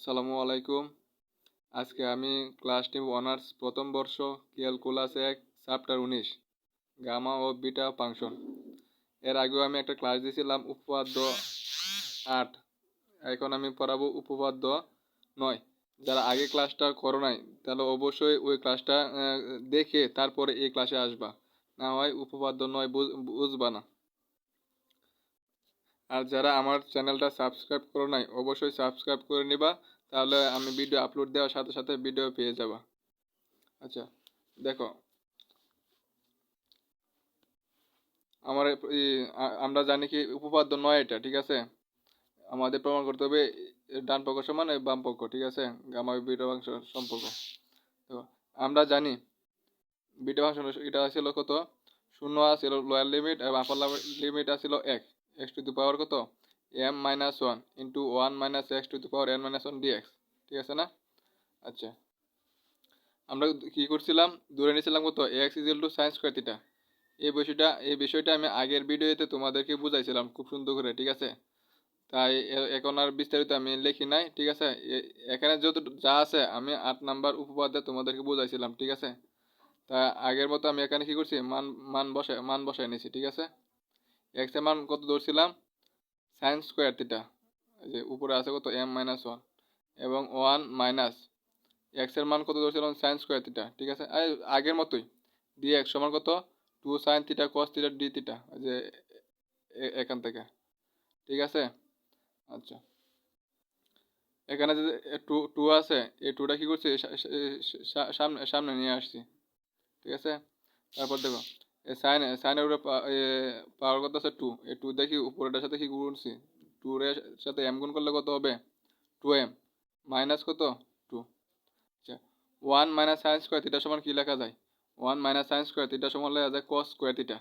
আসসালামু আলাইকুম। আজকে আমি ক্লাস টিম অনার্স প্রথম বর্ষ, ক্যালকুলাস এক, চ্যাপ্টার উনিশ, গামা ও বিটা ফাংশন। এর আগেও আমি একটা ক্লাস দিয়েছিলাম উপপাদ্য আট। এখন আমি পড়াবো উপপাদ্য নয়। যারা আগে ক্লাসটা করো নাই, তাহলে অবশ্যই ওই ক্লাসটা দেখে তারপরে এই ক্লাসে আসবা। না হয় উপপাদ্য নয়, বুঝ- বুঝবা না। আর যারা আমার চ্যানেলটা সাবস্ক্রাইব করো নাই, অবশ্যই সাবস্ক্রাইব করে নিবা, তাহলে আমি ভিডিও আপলোড দেওয়ার সাথে সাথে ভিডিও পেয়ে যাবা। আচ্ছা দেখো। আমার আমরা জানি কি উপপাদ্য নয় এটা, ঠিক আছে? আমাদের প্রমাণ করতে হবে ডান পক্ষ সমান বাম পক্ষ, ঠিক আছে? গামা বিটা সম্পর্ক তো আমরা জানি বিটা অংশ এটা ছিল কত? শূন্য ছিল লোয়ার লিমিট এবং আপার লিমিট ছিল এক। এক্স টু দি পাওয়ার কত? M minus one into one minus x to the power n minus one dx ঠিক আছে না? আচ্ছা আমরা কি করছিলাম? ধরে নিয়েছিলাম কত? X equal to sine square theta. এই বিষয়টা এই বিষয়টা আমি আগের ভিডিওতে তোমাদেরকে বুঝাইছিলাম খুব সুন্দর করে, ঠিক আছে? তাই এখন আর বিস্তারিত আমি লিখি নাই, ঠিক আছে? এখানে যত যা আছে আমি আট নাম্বার উপপাদ্যে তোমাদেরকে বুঝাইছিলাম, ঠিক আছে? তা আগের মতো আমি এখানে কি করছি? মান মান বসায় মান বসায় নিয়েছি ঠিক আছে? এক্সের মান কত ধরছিলাম? সাইন্স স্কোয়ার থিটা যে উপরে আছে কত? এম মাইনাস ওয়ান এবং ওয়ান মাইনাস এক্সের মান কত ধরছিলাম? সাইন স্কোয়ার থিটা ঠিক আছে? আগের মতোই ডি এক্স সমান কত? Two sine theta cos theta d theta যে এখান থেকে, ঠিক আছে? আচ্ছা এখানে যে টু টু আছে এই টুটা কি করছি? সামনে সামনে নিয়ে আসছি, ঠিক আছে? তারপর দেখো সাইন সাইনের উপরে পাওয়ার কত আছে টু এই টু দেখি উপরেটার সাথে কি গুণছি। টু সাথে এম গুণ করলে কত হবে? টু এম মাইনাস কত? টু আচ্ছা one minus sine square theta সমান কি লেখা যায়? One minus sine square theta সমান লেখা যায় cos square theta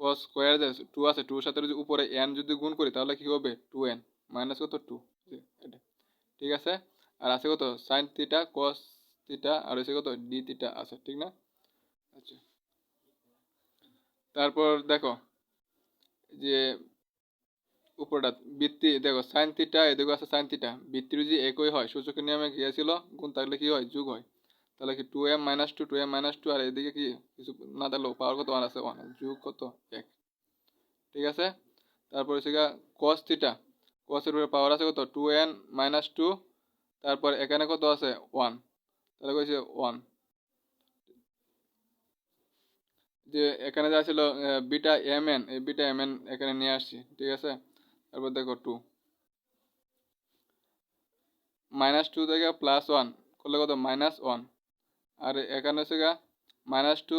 cos square যে টু আছে টুর সাথে যদি উপরে এন যদি গুণ করি তাহলে কি হবে? টু এন মাইনাস কত? টু এটা ঠিক আছে? আর আছে কত? সাইন থিটা কস থিটা আর হচ্ছে কত? ডি থিটা আছে, ঠিক না? আচ্ছা। তারপর দেখো, যে উপরটা বৃত্তি দেখো সাইন থিটা এদিকে আছে সাইন থিটা বৃত্তির যদি একই হয়, সূচকের নিয়মে গিয়েছিল গুণ থাকলে কি হয়? যোগ হয়। তাহলে কি two m minus two two m minus two আর এদিকে কি কিছু না থাকলেও পাওয়ার কত? ওয়ান আছে ওয়ান যোগ কত? এক। ঠিক আছে? তারপর গা কস থিটা কসের উপরে পাওয়ার আছে কত? টু এন মাইনাস টু তারপর এখানে কত আছে? ওয়ান তাহলে কইছে ওয়ান যে এখানে যা ছিল বিটা এম এন এই বিটা এম এন এখানে নিয়ে আসছি, ঠিক আছে? তারপর দেখো টু মাইনাস টু থেকে প্লাস ওয়ান করলে কত? মাইনাস ওয়ান আর এখানে হচ্ছে গা মাইনাস টু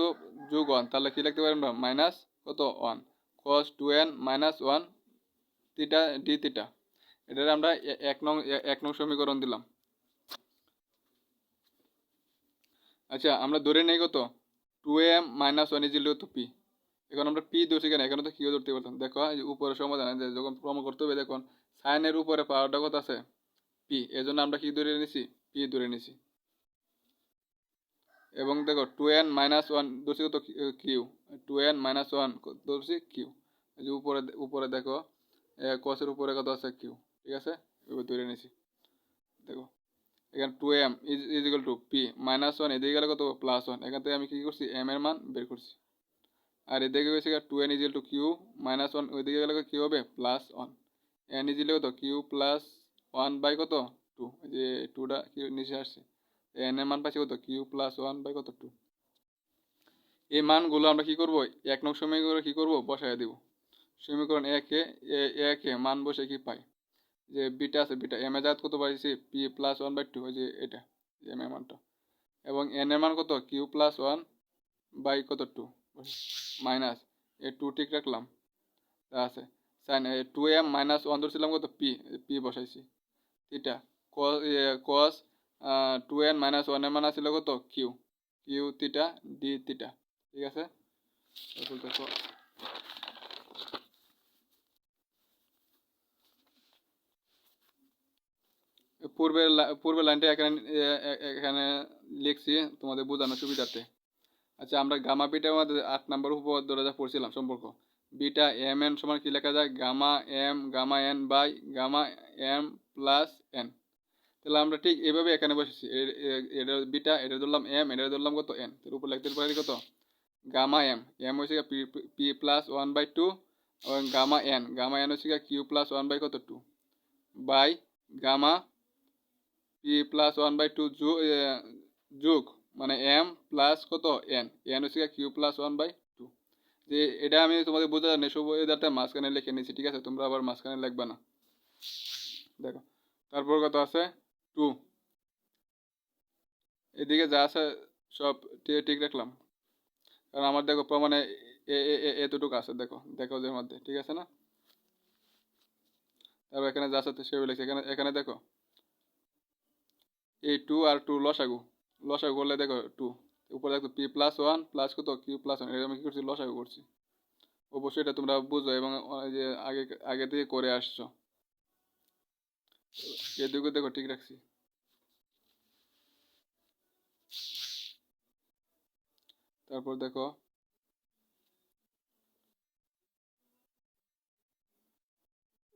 যোগ ওয়ান তাহলে কি লিখতে পারেন মাইনাস কত? One cos two n minus one theta d theta এটার আমরা এক নং এক নং সমীকরণ দিলাম। আচ্ছা আমরা ধরে নেই কত? Two m minus one equal to p এখন আমরা পি ধরছি কেন? এখানে তো কিও ধরতে পারতাম। দেখো, এই উপরে সমাধান যখন প্রমাণ করতে হবে, দেখুন সাইনের উপরে পাওয়ারটা কত আছে? পি এজন্য আমরা কি ধরে নিছি পি ধরে নিছি। এবং দেখো টু এন মাইনাস ওয়ান ধরছি কত Q two N minus one ধরছি কিউ এই যে উপরে উপরে দেখো কসের উপরে কত আছে কিউ ঠিক আছে? ধরে নিছি। দেখো এখানে two M is equal to P minus one এদিকে গেলে কত? প্লাস ওয়ান এখান থেকে আমি কী করছি? এম এর মান বের করছি। আর এদিকে গেছে two N equal to Q minus one ওইদিকে গেলে কি হবে? প্লাস ওয়ান এন ইজিলে কত? কিউ প্লাস ওয়ান বাই কত? টু যে টুটা কিউ নিচে আসছে। এন এর মান পাচ্ছি কত? কিউ প্লাস ওয়ান বাই কত? টু এই মানগুলো আমরা কি করব? এক নং সমীকরণে কি করব? বসায় দিব। সমীকরণ একে এ- একে মান বসে কি পাই যে বিটা আছে, বিটা এম এর জাত কত পাইছি? P plus one by two যে এটা এম এর মানটা। এবং এন এর মান কত? কিউ প্লাস ওয়ান বাই কত? টু মাইনাস এ টু ঠিক রাখলাম। তা আছে। Sine two M minus one ধরছিলাম কত? পি পি বসাইছি। Theta cos two N minus ওয়ানের মান আছিল কত? Q Q theta D theta. ঠিক আছে তারপর দেখো পূর্বের পূর্বের লাইনটা এখানে এখানে লিখছি তোমাদের বোঝানোর সুবিধার্থে। আচ্ছা আমরা গামা বিটা আমাদের আট নম্বর উপপাদ্যটা যা পড়ছিলাম, সম্পর্ক। বিটা এম এন সমান কি লেখা যায়? Gamma M, gamma N by gamma M plus N. তাহলে আমরা ঠিক এভাবে এখানে বসেছি। এটা বিটা, এটা ধরলাম এম, এটা ধরলাম কত এন? এর উপর লিখতে পারি কত? Gamma M. এম হয়েছে P P plus one by two এবং গামা এন। গামা এন হচ্ছে কিউ প্লাস ওয়ান বাই কত two? By gamma P plus one by two যোগ মানে এম প্লাস কত? এন এন হচ্ছে Q plus one by two যে এটা আমি তোমাদের বোঝা জানি শুভ এদারটা মাঝখানে লিখে নিয়েছি, ঠিক আছে? তোমরা আবার মাঝখানে লিখবে না। দেখো, তারপর কত আছে? টু এদিকে যা আছে, সব ঠিক- রাখলাম। কারণ আমার দেখো প্রমাণে এতটুকু আছে, দেখো। দেখো যে মধ্যে, ঠিক আছে না? তারপর এখানে যা আছে সেভাবে লিখছে। এখানে এখানে দেখো। এই টু আর টু লসাগু। লসাগু করলে দেখো টু উপরে দেখো পি প্লাস ওয়ান প্লাস কত? কিউ প্লাস ওয়ান এটা আমি কি করছি? লসাগু করছি। অবশ্যই এটা তোমরা বুঝো এবং যে আগে আগে থেকে করে আসছো। এদিকে দেখো ঠিক রাখছি। তারপর দেখো।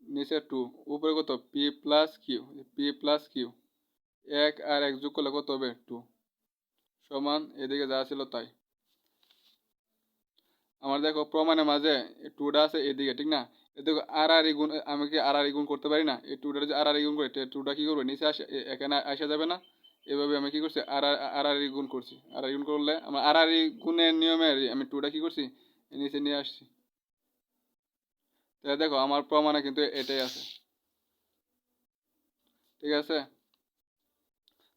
নিচে টু উপরে কত? P plus Q P plus Q এক আর এক যোগ করলে কত হবে? টু সমান এদিকে যা ছিল তাই। আমার দেখো প্রমাণের মাঝে টুটা আছে এদিকে, ঠিক না? এদিকে আর আর গুণ, আমি কি আর আর গুণ করতে পারি না? এই টুটা যদি আর আর গুণ করি টুটা কি করবে? নিচে আসে এখানে আসা যাবে না। এভাবে আমি কি করছি? আর আর আর গুণ করছি। আর গুণ করলে আমার আর আর গুণের নিয়মে আমি টুটা কি করছি? নিচে নিয়ে আসছি। তাহলে দেখো, আমার প্রমাণে কিন্তু এটাই আছে। ঠিক আছে?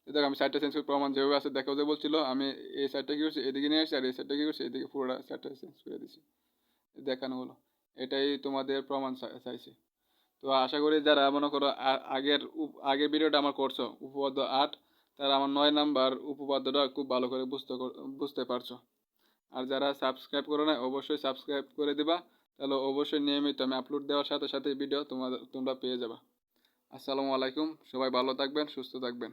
দেখো, আমি সাইডটা চেঞ্জ করে প্রমাণ যেভাবে আছে দেখো যে বলছিল, আমি এই সাইডটা কি করছি, এদিকে নিয়ে আসছি আর এই সাইডটা কি করছি, এদিকে পুরোটা সাইডটা চেঞ্জ করে দিছি। দেখানো হলো এটাই তোমাদের প্রমাণ চাইছি। তো আশা করি যারা মনে করো আগের আগের ভিডিওটা আমার করছ, উপপাদ্য আট, তারা আমার নয় নাম্বার উপপাদ্যটা খুব ভালো করে বুঝতে বুঝতে পারছ। আর যারা সাবস্ক্রাইব করো না অবশ্যই সাবস্ক্রাইব করে দিবা, তাহলে অবশ্যই নিয়মিত আমি আপলোড দেওয়ার সাথে সাথে ভিডিও তোমাদের, তোমরা পেয়ে যাবা। আসসালামু আলাইকুম, সবাই ভালো থাকবেন, সুস্থ থাকবেন।